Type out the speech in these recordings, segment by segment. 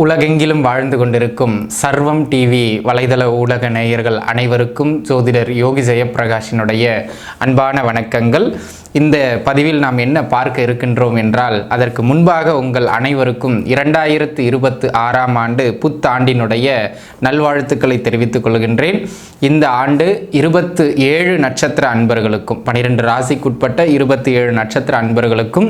உலகெங்கிலும் வாழ்ந்து கொண்டிருக்கும் சர்வம் டிவி வலைதள ஊடக நேயர்கள் அனைவருக்கும் ஜோதிடர் யோகி ஜெயப்பிரகாஷினுடைய அன்பான வணக்கங்கள். இந்த பதிவில் நாம் என்ன பார்க்க இருக்கின்றோம் என்றால் அதற்கு முன்பாக உங்கள் அனைவருக்கும் இரண்டாயிரத்து இருபத்து ஆறாம் ஆண்டு புத்தாண்டினுடைய நல்வாழ்த்துக்களை தெரிவித்துக் கொள்கின்றேன். இந்த ஆண்டு இருபத்து ஏழு நட்சத்திர அன்பர்களுக்கும் பனிரெண்டு ராசிக்குட்பட்ட இருபத்தி ஏழு நட்சத்திர அன்பர்களுக்கும்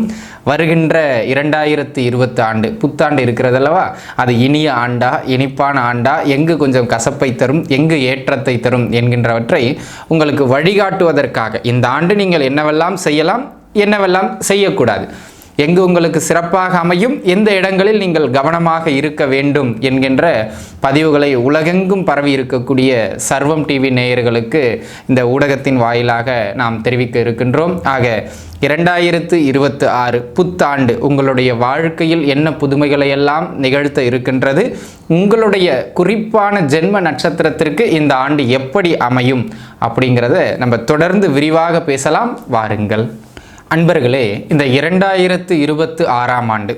வருகின்ற இரண்டாயிரத்து இருபத்து ஆண்டு புத்தாண்டு இருக்கிறதல்லவா? அது இனிய ஆண்டா இனிப்பான ஆண்டா எங்கு கொஞ்சம் கசப்பை தரும் எங்கு ஏற்றத்தை தரும் என்கின்றவற்றை உங்களுக்கு வழிகாட்டுவதற்காக இந்த ஆண்டு நீங்கள் என்னவெல்லாம் செய்யலாம் என்னவெல்லாம் செய்யக்கூடாது? எங்கு உங்களுக்கு சிறப்பாக அமையும் எந்த இடங்களில் நீங்கள் கவனமாக இருக்க வேண்டும் என்கின்ற பதிவுகளை உலகெங்கும் பரவி இருக்கக்கூடிய சர்வம் டிவி நேயர்களுக்கு இந்த ஊடகத்தின் வாயிலாக நாம் தெரிவிக்க இருக்கின்றோம். ஆக இரண்டாயிரத்து இருபத்து ஆறு புத்தாண்டு உங்களுடைய வாழ்க்கையில் என்ன புதுமைகளை எல்லாம் நிகழ்த்த இருக்கின்றது உங்களுடைய குறிப்பான ஜென்ம நட்சத்திரத்திற்கு இந்த ஆண்டு எப்படி அமையும் அப்படிங்கிறத நம்ம தொடர்ந்து விரிவாக பேசலாம். வாருங்கள். அன்பர்களே இந்த இரண்டாயிரத்து இருபத்து ஆறாம் ஆண்டு.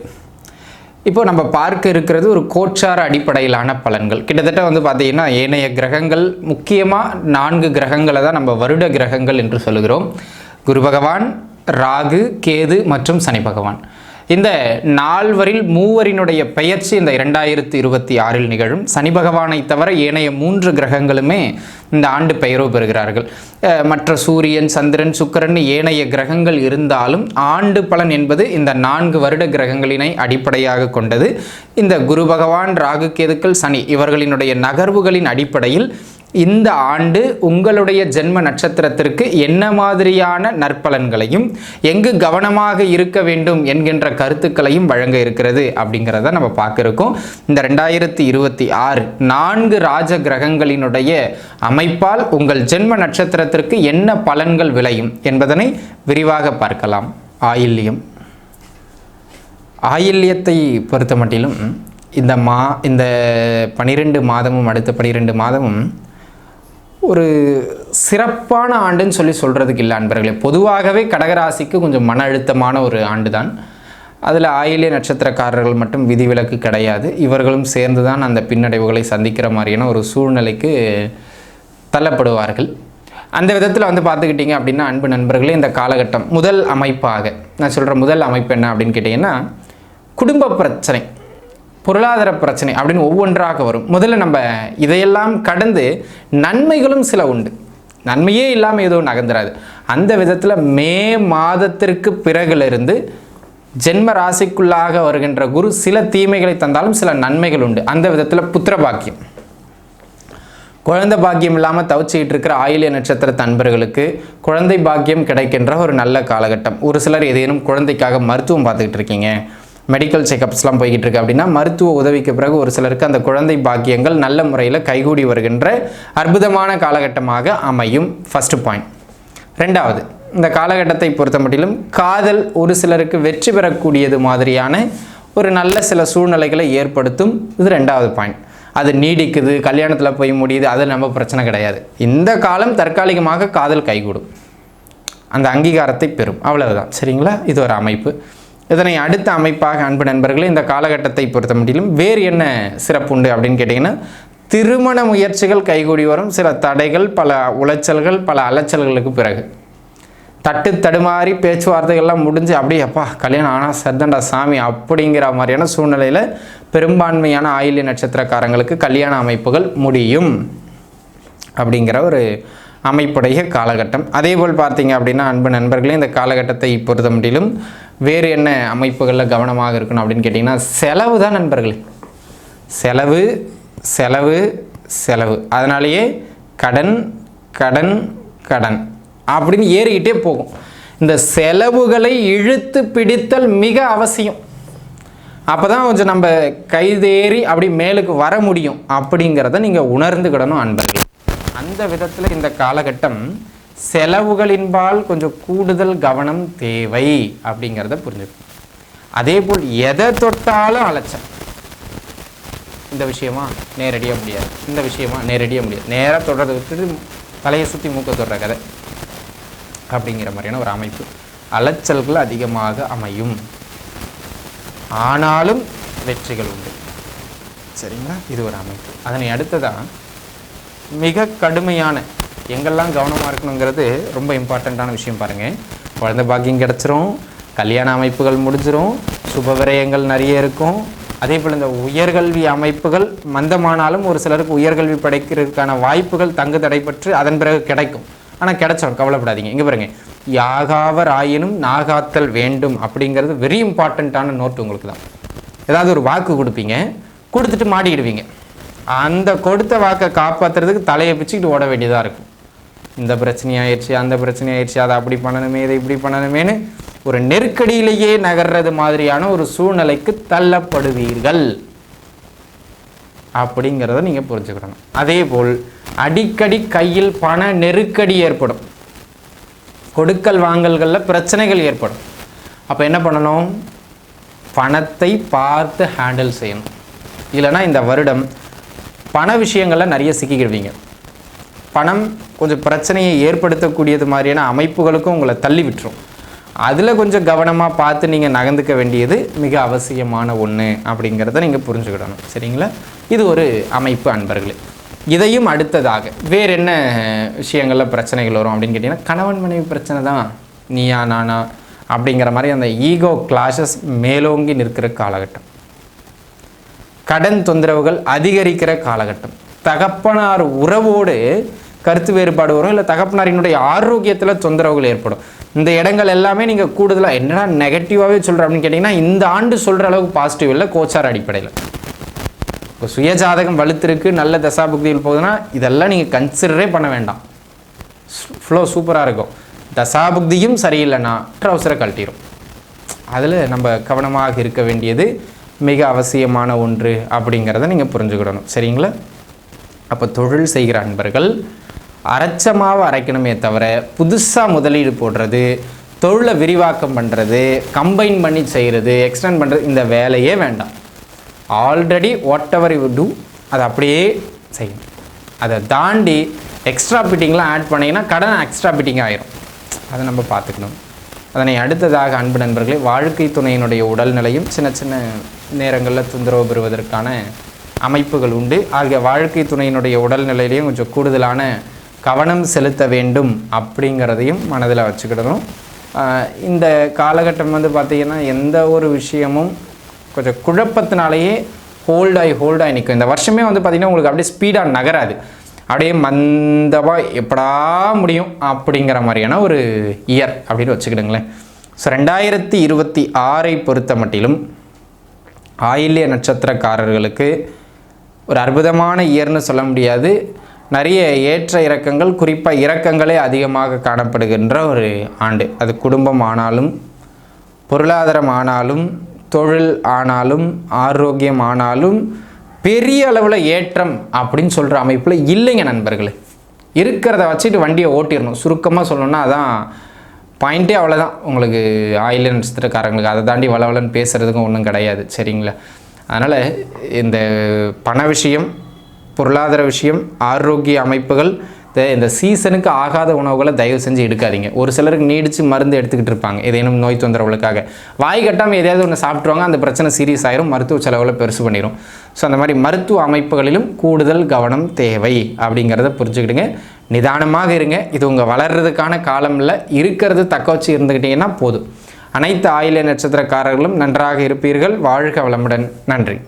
இப்போ நம்ம பார்க்க இருக்கிறது ஒரு கோச்சார அடிப்படையிலான பலன்கள். கிட்டத்தட்ட வந்து பார்த்தீங்கன்னா ஏனைய கிரகங்கள் முக்கியமாக நான்கு கிரகங்களை தான் நம்ம வருட கிரகங்கள் என்று சொல்லுகிறோம். குரு பகவான் ராகு கேது மற்றும் சனி பகவான். இந்த நால்வரில் மூவரினுடைய பெயர்ச்சி இந்த இரண்டாயிரத்தி இருபத்தி ஆறில் நிகழும். சனி பகவானை தவிர ஏனைய மூன்று கிரகங்களுமே இந்த ஆண்டு பெயரோ பெறுகிறார்கள். மற்ற சூரியன் சந்திரன் சுக்கிரன் ஏனைய கிரகங்கள் இருந்தாலும் ஆண்டு பலன் என்பது இந்த நான்கு வருட கிரகங்களினை அடிப்படையாக கொண்டது. இந்த குரு பகவான் ராகு கேதுக்கள் சனி இவர்களினுடைய நகர்வுகளின் அடிப்படையில் இந்த ஆண்டு உங்களுடைய ஜென்ம நட்சத்திரத்திற்கு என்ன மாதிரியான நற்பலன்களையும் எங்கு கவனமாக இருக்க வேண்டும் என்கின்ற கருத்துக்களையும் வழங்க இருக்கிறது அப்படிங்கிறத நம்ம பார்க்க இருக்கோம் இந்த ரெண்டாயிரத்தி இருபத்தி ஆறு நான்கு ராஜ கிரகங்களினுடைய அமைப்பால் உங்கள் ஜென்ம நட்சத்திரத்திற்கு என்ன பலன்கள் விளையும் என்பதனை விரிவாக பார்க்கலாம். ஆயில்யம். ஆயில்யத்தை பொறுத்த மட்டிலும் இந்த மா இந்த பனிரெண்டு மாதமும் அடுத்த பனிரெண்டு மாதமும் ஒரு சிறப்பான ஆண்டுன்னு சொல்லி சொல்கிறதுக்கு இல்லை அன்பர்களே. பொதுவாகவே கடகராசிக்கு கொஞ்சம் மன அழுத்தமான ஒரு ஆண்டு தான் அதில் ஆயிலிய நட்சத்திரக்காரர்கள் மட்டும் விதிவிலக்கு கிடையாது. இவர்களும் சேர்ந்து தான் அந்த பின்னடைவுகளை சந்திக்கிற மாதிரியான ஒரு சூழ்நிலைக்கு தள்ளப்படுவார்கள். அந்த விதத்தில் வந்து பார்த்துக்கிட்டிங்க அப்படின்னா அன்பு நண்பர்களே இந்த காலகட்டம் முதல் அமைப்பாக. நான் சொல்கிற முதல் அமைப்பு என்ன அப்படின்னு கேட்டிங்கன்னா குடும்ப பிரச்சனை. பொருளாதார பிரச்சனை அப்படின்னு ஒவ்வொன்றாக வரும். முதல்ல நம்ம இதையெல்லாம் கடந்து நன்மைகளும் சில உண்டு. நன்மையே இல்லாமல் எதுவும் நகர்ந்துராது அந்த விதத்தில் மே மாதத்திற்கு பிறகிலிருந்து ஜென்ம ராசிக்குள்ளாக வருகின்ற குரு சில தீமைகளை தந்தாலும் சில நன்மைகள் உண்டு. அந்த விதத்தில் புத்திர பாக்கியம். குழந்தை பாக்கியம் இல்லாமல் தவிச்சிக்கிட்டு இருக்கிற ஆயிலிய நட்சத்திர தன்பர்களுக்கு குழந்தை பாக்கியம் கிடைக்கின்ற ஒரு நல்ல காலகட்டம். ஒரு சிலர் ஏதேனும் குழந்தைக்காக மருத்துவம் பார்த்துக்கிட்டு இருக்கீங்க. மெடிக்கல் செக்கப்ஸ்லாம் போய்கிட்டு இருக்கு. அப்படின்னா மருத்துவ உதவிக்கு பிறகு ஒரு சிலருக்கு அந்த குழந்தை பாக்கியங்கள் நல்ல முறையில் கைகூடி வருகின்ற அற்புதமான காலகட்டமாக அமையும். ஃபஸ்ட்டு பாயிண்ட் ரெண்டாவது இந்த காலகட்டத்தை பொறுத்த மட்டிலும் காதல் ஒரு சிலருக்கு வெற்றி பெறக்கூடியது மாதிரியான ஒரு நல்ல சில சூழ்நிலைகளை ஏற்படுத்தும். இது ரெண்டாவது பாயிண்ட் அது நீடிக்குது கல்யாணத்தில் போய் முடியுது அது நம்ம பிரச்சனை கிடையாது. இந்த காலம் தற்காலிகமாக காதல் கைகூடும். அந்த அங்கீகாரத்தை பெறும். அவ்வளவுதான். சரிங்களா? இது ஒரு அமைப்பு. இதனை அடுத்த அமைப்பாக அன்பு நண்பர்களே இந்த காலகட்டத்தை பொறுத்த மட்டிலும் வேறு என்ன சிறப்பு உண்டு அப்படின்னு கேட்டிங்கன்னா திருமண முயற்சிகள் கைகூடி வரும். சில தடைகள் பல உளைச்சல்கள் பல அலைச்சல்களுக்கு பிறகு. தட்டு தடுமாறி பேச்சுவார்த்தைகள்லாம் முடிஞ்சு அப்படியே அப்பா கல்யாணம் ஆனால் சர்தண்டா சாமி அப்படிங்கிற மாதிரியான சூழ்நிலையில் பெரும்பான்மையான ஆயில்ய நட்சத்திரக்காரங்களுக்கு கல்யாண அமைப்புகள் முடியும் அப்படிங்கிற ஒரு அமைப்புடைய காலகட்டம். அதே போல் பார்த்தீங்க அப்படின்னா அன்பு நண்பர்களே இந்த காலகட்டத்தை பொறுத்த முடியலும் வேறு என்ன அமைப்புகளில் கவனமாக இருக்கணும் அப்படின்னு கேட்டிங்கன்னா செலவு தான் நண்பர்களே. செலவு செலவு செலவு. அதனாலேயே கடன் கடன் கடன் அப்படின்னு ஏறிக்கிட்டே போகும். இந்த செலவுகளை இழுத்து பிடித்தல் மிக அவசியம். அப்போ தான் கொஞ்சம் நம்ம கைதேறி அப்படி மேலுக்கு வர முடியும். அப்படிங்கிறத நீங்கள் உணர்ந்துக்கிடணும் அன்பர்கள். அந்த விதத்தில் இந்த காலகட்டம் செலவுகளின்பால் கொஞ்சம் கூடுதல் கவனம் தேவை அப்படிங்கிறத புரிஞ்சுக்கணும். அதே போல் எதை தொட்டாலும் அலைச்சல். இந்த விஷயமா நேரடியாக முடியாது. இந்த விஷயமா நேரடியாக முடியாது. நேராக தொடர்றதை விட்டுட்டு தலையை சுற்றி மூக்க தொடுற கதை. அப்படிங்கிற மாதிரியான ஒரு அமைப்பு. அலைச்சல்கள் அதிகமாக அமையும். ஆனாலும் வெற்றிகள் உண்டு. சரிங்களா? இது ஒரு அமைப்பு. அதனை அடுத்ததான் மிக கடுமையான எங்கெல்லாம் கவனமாக இருக்கணுங்கிறது ரொம்ப இம்பார்ட்டண்ட்டான விஷயம் பாருங்கள் குழந்தை பாக்கியம் கிடச்சிரும் கல்யாண அமைப்புகள் முடிஞ்சிரும் சுப விரயங்கள் நிறைய இருக்கும். அதே போல் இந்த உயர்கல்வி அமைப்புகள் மந்தமானாலும் ஒரு சிலருக்கு உயர்கல்வி படைக்கிறதுக்கான வாய்ப்புகள் தங்கு தடைப்பட்டு அதன் பிறகு கிடைக்கும். ஆனால் கிடைச்சோம் கவலைப்படாதீங்க. இங்கே பாருங்கள் யாகாவர் ஆயினும் நாகாத்தல் வேண்டும் அப்படிங்கிறது வெரி இம்பார்ட்டண்ட்டான நோட் உங்களுக்கு தான். ஏதாவது ஒரு வாக்கு கொடுப்பீங்க கொடுத்துட்டு மாட்டிக்கிடுவீங்க. அந்த கொடுத்த வாக்கை காப்பாற்றுறதுக்கு தலையை பிச்சுக்கிட்டு ஓட வேண்டியதாக இருக்கும். இந்த பிரச்சனை ஆயிடுச்சு அந்த பிரச்சனை ஆயிடுச்சு அதை அப்படி பண்ணணுமே இதை இப்படி பண்ணணுமேனு ஒரு நெருக்கடியிலேயே நகர்றது மாதிரியான ஒரு சூழ்நிலைக்கு தள்ளப்படுவீர்கள். அப்படிங்கிறத நீங்கள் புரிஞ்சுக்கிடணும் அதே போல் அடிக்கடி கையில் பண நெருக்கடி ஏற்படும். கொடுக்கல் வாங்கல்களில் பிரச்சனைகள் ஏற்படும். அப்போ என்ன பண்ணணும்? பணத்தை பார்த்து ஹேண்டில் செய்யணும். இல்லைன்னா இந்த வருடம் பண விஷயங்களில் நிறைய சிக்கிக்கிடுவீங்க. பணம் கொஞ்சம் பிரச்சனையை ஏற்படுத்தக்கூடியது மாதிரியான அமைப்புகளுக்கும் உங்களை தள்ளி விட்டுரும். அதில் கொஞ்சம் கவனமாக பார்த்து நீங்கள் நகர்ந்துக்க வேண்டியது மிக அவசியமான ஒன்று அப்படிங்கிறத நீங்கள் புரிஞ்சுக்கிடணும். சரிங்களா? இது ஒரு அமைப்பு அன்பர்களே. இதையும் அடுத்ததாக வேறு என்ன விஷயங்களில் பிரச்சனைகள் வரும் அப்படின்னு கேட்டிங்கன்னா கணவன் மனைவி பிரச்சனை தான். நீயா நானா அப்படிங்கிற மாதிரி அந்த ஈகோ கிளாஷஸ் மேலோங்கி நிற்கிற காலகட்டம். கடன் தொந்தரவுகள் அதிகரிக்கிற காலகட்டம். தகப்பனார் உறவோடு கருத்து வேறுபாடு வரும். இல்லை தகப்பனாரினுடைய ஆரோக்கியத்தில் தொந்தரவுகள் ஏற்படும். இந்த இடங்கள் எல்லாமே நீங்கள் கூடுதலாக என்னடா நெகட்டிவாகவே சொல்கிற அப்படின்னு கேட்டிங்கன்னா இந்த ஆண்டு சொல்கிற அளவுக்கு பாசிட்டிவ் இல்லை கோச்சார் அடிப்படையில். இப்போ சுயஜாதகம் வலுத்திருக்கு நல்ல தசாபுக்தியில் போகுதுன்னா இதெல்லாம் நீங்கள் கன்சிடரே பண்ண வேண்டாம். ஃப்ளோ சூப்பராக இருக்கும். தசாபுக்தியும் சரியில்லைன்னா ட்ரௌசரை கழட்டிடும் அதில் நம்ம கவனமாக இருக்க வேண்டியது மிக அவசியமான ஒன்று அப்படிங்கிறத நீங்கள் புரிஞ்சுக்கிடணும். சரிங்களா? அப்போ தொழில் செய்கிற அன்பர்கள் அரைச்ச மாவு அரைக்கணுமே தவிர புதுசாக முதலீடு போடுறது தொழிலை விரிவாக்கம் பண்ணுறது கம்பைன் பண்ணி செய்கிறது எக்ஸ்டெண்ட் பண்ணுறது இந்த வேலையே வேண்டாம். Already whatever you do அதை அப்படியே செய்யணும். அதை தாண்டி எக்ஸ்ட்ரா பிட்டிங்லாம் ஆட் பண்ணிங்கன்னா கடன் எக்ஸ்ட்ரா பிட்டிங் ஆயிரும். அதை நம்ம பார்த்துக்கணும். அதனை அடுத்ததாக அன்பு நண்பர்களே வாழ்க்கை துணையினுடைய உடல்நிலையும் சின்ன சின்ன நேரங்களில் தொந்தரவு பெறுவதற்கான அமைப்புகள் உண்டு. ஆகிய வாழ்க்கை துணையினுடைய உடல்நிலையிலையும் கொஞ்சம் கூடுதலான கவனம் செலுத்த வேண்டும் அப்படிங்கிறதையும் மனதில் வச்சுக்கிடணும். இந்த காலகட்டம் வந்து பார்த்திங்கன்னா எந்த ஒரு விஷயமும் கொஞ்சம் குழப்பத்தினாலேயே ஹோல்டாகி ஹோல்டாகி நிற்கும். இந்த வருஷமே வந்து பார்த்திங்கன்னா உங்களுக்கு அப்படியே ஸ்பீடாக நகராது. அப்படியே மந்தமாக எப்படா முடியும் அப்படிங்கிற மாதிரியான ஒரு இயர் அப்படின்னு வச்சுக்கிடுங்களேன். ஸோ ரெண்டாயிரத்தி இருபத்தி ஆறை பொறுத்த மட்டிலும் ஆயில்ய நட்சத்திரக்காரர்களுக்கு ஒரு அற்புதமான இயர்னு சொல்ல முடியாது. நிறைய ஏற்ற இறக்கங்கள் குறிப்பாக இறக்கங்களே அதிகமாக காணப்படுகின்ற ஒரு ஆண்டு. அது குடும்பம் ஆனாலும் பொருளாதாரம் ஆனாலும் தொழில் ஆனாலும் ஆரோக்கியம் ஆனாலும் பெரிய அளவில் ஏற்றம் அப்படின்னு சொல்கிற அமைப்பில் இல்லைங்க நண்பர்களே. இருக்கிறத வச்சுட்டு வண்டியை ஓட்டிடணும். சுருக்கமாக சொல்லணும்னா அதான் பாயிண்ட்டே அவ்வளோதான் உங்களுக்கு ஆயில் நட்சத்திரக்காரங்களுக்கு அதை தாண்டி வளவலன்னு பேசுகிறதுக்கும் ஒன்றும் கிடையாது. சரிங்களா? அதனால் இந்த பண விஷயம் பொருளாதார விஷயம் ஆரோக்கிய அமைப்புகள் இந்த- இந்த சீசனுக்கு ஆகாத உணவுகளை தயவு செஞ்சு எடுக்காதீங்க. ஒரு சிலருக்கு நீடித்து மருந்து எடுத்துக்கிட்டு இருப்பாங்க ஏதேனும் நோய் தொந்தரவுகளுக்காக. வாய் கட்டாமல் எதையாவது ஒன்று சாப்பிட்ருவாங்க அந்த பிரச்சனை சீரியஸ் ஆயிரும் மருத்துவ செலவில் பெருசு பண்ணிடும் ஸோ அந்த மாதிரி மருத்துவ அமைப்புகளிலும் கூடுதல் கவனம் தேவை அப்படிங்கிறத புரிஞ்சுக்கிடுங்க. நிதானமாக இருங்க. இது உங்கள் வளர்றதுக்கான காலம் இல்லை இருக்கிறது தக்க வச்சு இருந்துக்கிட்டீங்கன்னா போதும். அனைத்து ஆயில நட்சத்திரக்காரர்களும் நன்றாக இருப்பீர்கள். வாழ்க வளமுடன். நன்றி.